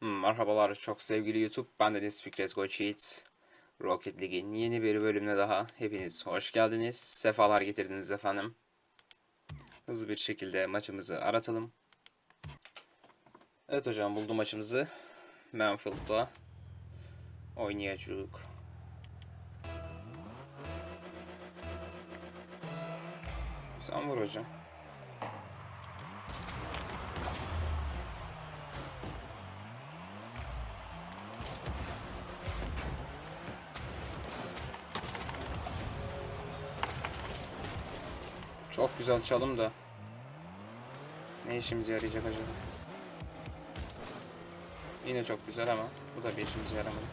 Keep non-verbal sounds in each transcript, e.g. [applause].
Hmm, Merhabalar çok sevgili YouTube. Ben de Speak Let's Go Cheats. Rocket League'in yeni bir bölümüne daha hepiniz hoş geldiniz. Sefalar getirdiniz efendim. Hızlı bir şekilde maçımızı aratalım. Evet hocam buldum maçımızı. Manfield'da oynayacağız. Sen vur hocam. Çok güzel çalım da. Ne işimize yarayacak acaba? Yine çok güzel ama bu da bir işimize yaramadı.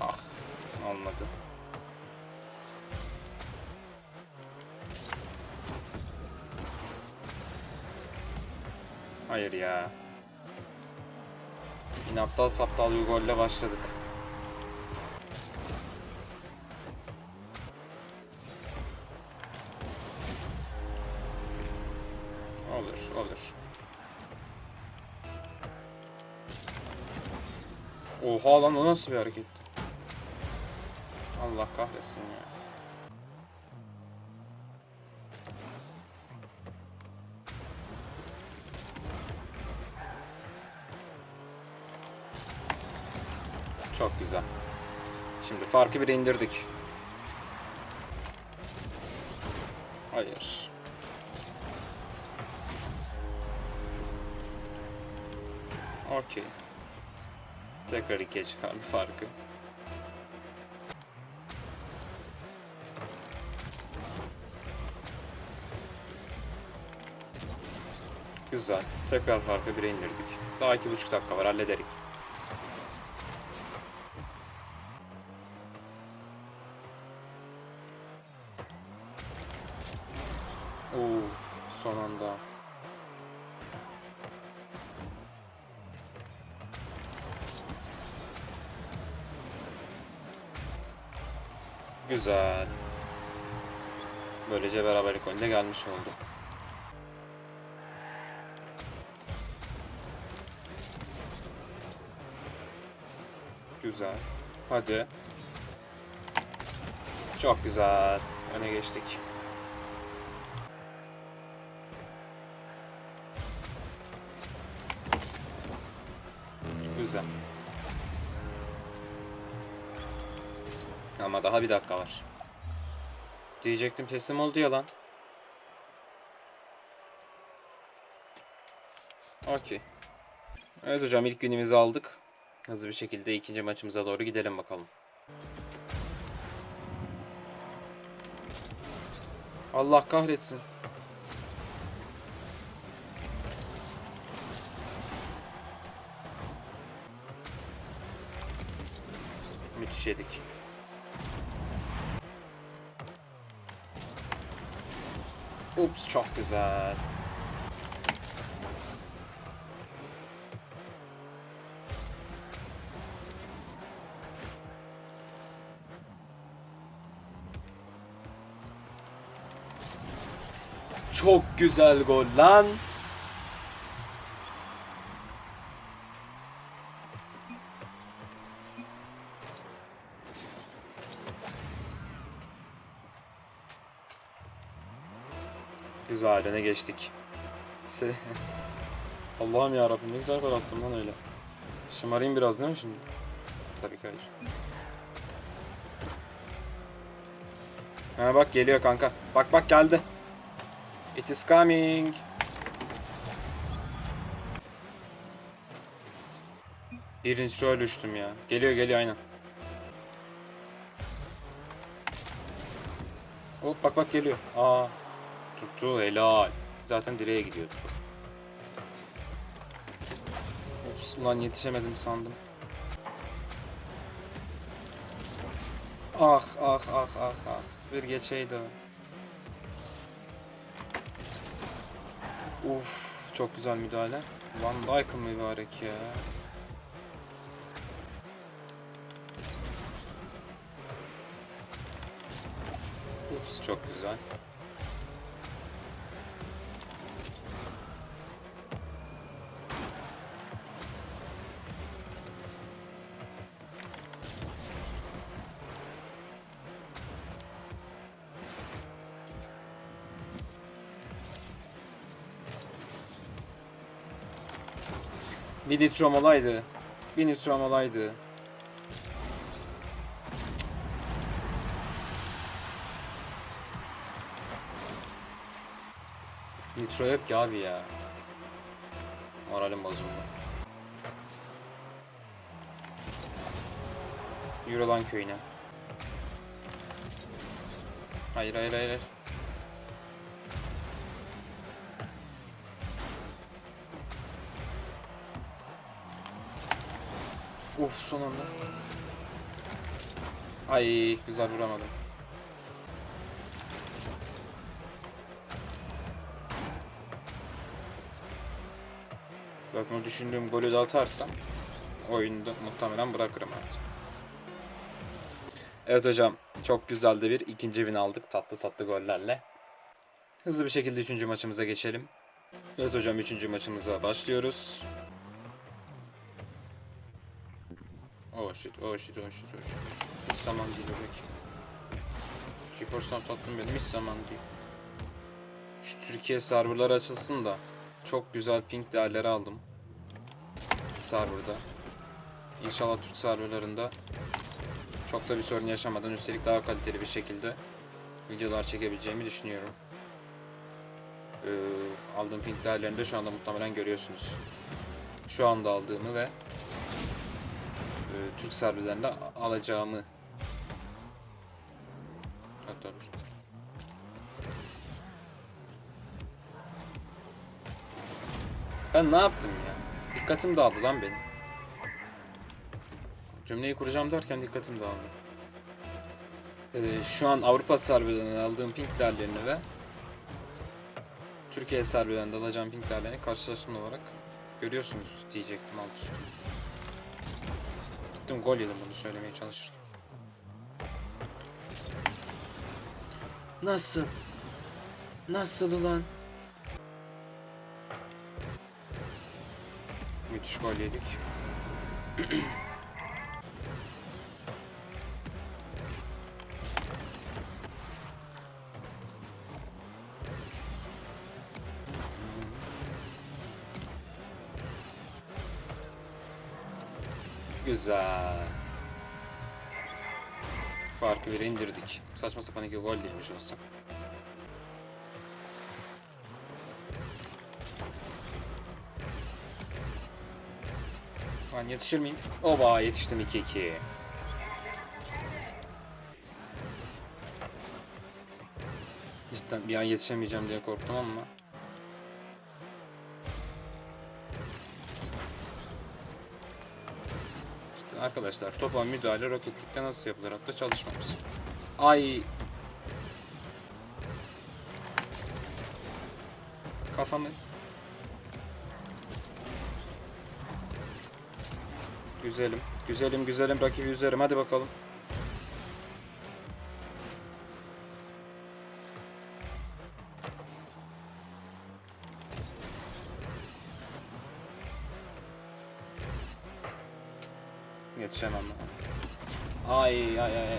Ah, olmadı. Hayır ya. Yine aptal saptal bir golle başladık. Olur, olur. Oha lan o nasıl bir hareket? Allah kahretsin ya. Çok güzel. Şimdi farkı bir indirdik. Hayır. Okey. Tekrar ikiye çıkardı farkı. Güzel. Tekrar farkı bire indirdik. Daha iki buçuk dakika var hallederik. Oo, son anda. Güzel. Böylece beraberlik önüne gelmiş oldu. Güzel. Hadi. Çok güzel. Öne geçtik. Güzel. Ama daha bir dakika var. Diyecektim teslim oldu ya lan. Okey. Evet hocam ilk günümüzü aldık. Hızlı bir şekilde ikinci maçımıza doğru gidelim bakalım. Allah kahretsin. Müthiş yedik. Ups çok güzel. Çok güzel gol lan. Güzel öne geçtik. Se [laughs] Allah'ım ya Rabbim ne güzel gol attım lan öyle. Şımarayım biraz değil mi şimdi? Tabii ki hayır. Ha bak geliyor kanka. Bak bak geldi. It is coming. Birinci şöyle düştüm ya. Geliyor geliyor aynen. Hop bak bak geliyor. Aa. Tuttu helal. Zaten direğe gidiyordu. Ops, ulan yetişemedim sandım. Ah ah ah ah ah. Bir geçeydi o. Uf, çok güzel müdahale. Van Dijk'ın mübarek ya. Ups, çok güzel. Bir nitrom olaydı. Bir nitrom olaydı. Nitro yok ki abi ya. Moralim bozuldu. Yürü lan köyüne. Hayır hayır hayır. Uf son anda. Ay güzel vuramadım. Zaten o düşündüğüm golü de atarsam oyunu muhtemelen bırakırım artık. Evet hocam çok güzel de bir ikinci win aldık tatlı tatlı gollerle. Hızlı bir şekilde üçüncü maçımıza geçelim. Evet hocam üçüncü maçımıza başlıyoruz. Oh shit, oh shit, oh shit, oh shit. Hiç zaman değil bebek. GeForce'dan tatlım benim hiç zaman değil. Şu Türkiye serverları açılsın da çok güzel ping değerleri aldım. Serverda. İnşallah Türk serverlarında çok da bir sorun yaşamadan üstelik daha kaliteli bir şekilde videolar çekebileceğimi düşünüyorum. Ee, aldığım ping değerlerini de şu anda muhtemelen görüyorsunuz. Şu anda aldığımı ve Türk serverlerinde alacağımı hatta dur. Ben ne yaptım ya? Dikkatim dağıldı lan benim. Cümleyi kuracağım derken dikkatim dağıldı. Ee, şu an Avrupa serverlerinden aldığım ping değerlerini ve Türkiye serverlerinde alacağım ping değerlerini karşılaştırma olarak görüyorsunuz diyecektim alt üstü. Gittim gol yedim bunu söylemeye çalışırken. Nasıl? Nasıl ulan? Müthiş gol yedik. [clears throat] Güzel. Farkı bir indirdik. Saçma sapan iki gol yemiş olsak. Ben yetişir miyim? Oba yetiştim 2-2. Cidden bir an yetişemeyeceğim diye korktum ama. Arkadaşlar topa müdahale roketlikte nasıl yapılır hatta çalışmamız. Ay. Kafamı Güzelim. Güzelim güzelim rakibi üzerim. Hadi bakalım. Ay ay ay.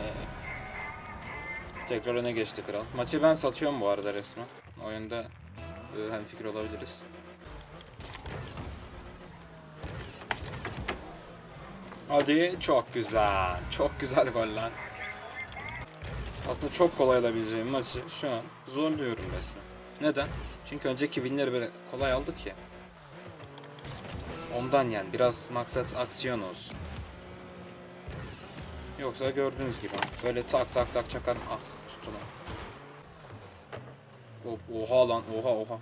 Tekrar öne geçti kral. Maçı ben satıyorum bu arada resmen. Oyunda e, hem fikir olabiliriz. Hadi çok güzel. Çok güzel gol. Aslında çok kolay alabileceğim maçı şu an zorluyorum resmen. Neden? Çünkü önceki winleri böyle kolay aldık ya. Ondan yani biraz maksat aksiyon olsun. Yoksa gördüğünüz gibi böyle tak tak tak çakar. Ah tutun. Oh, oha lan oha oha.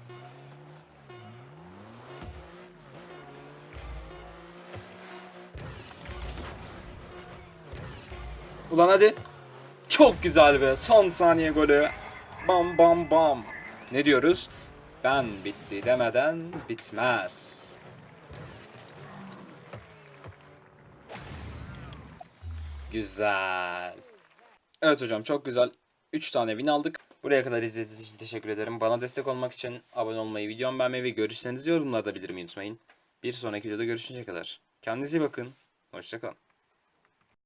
Ulan hadi. Çok güzel be. Son saniye golü. Bam bam bam. Ne diyoruz? Ben bitti demeden bitmez. Güzel. Evet hocam çok güzel. 3 tane win aldık. Buraya kadar izlediğiniz için teşekkür ederim. Bana destek olmak için abone olmayı, videomu beğenmeyi ve görüşlerinizi yorumlarda bildirmeyi unutmayın. Bir sonraki videoda görüşünceye kadar. Kendinize iyi bakın. Hoşçakalın.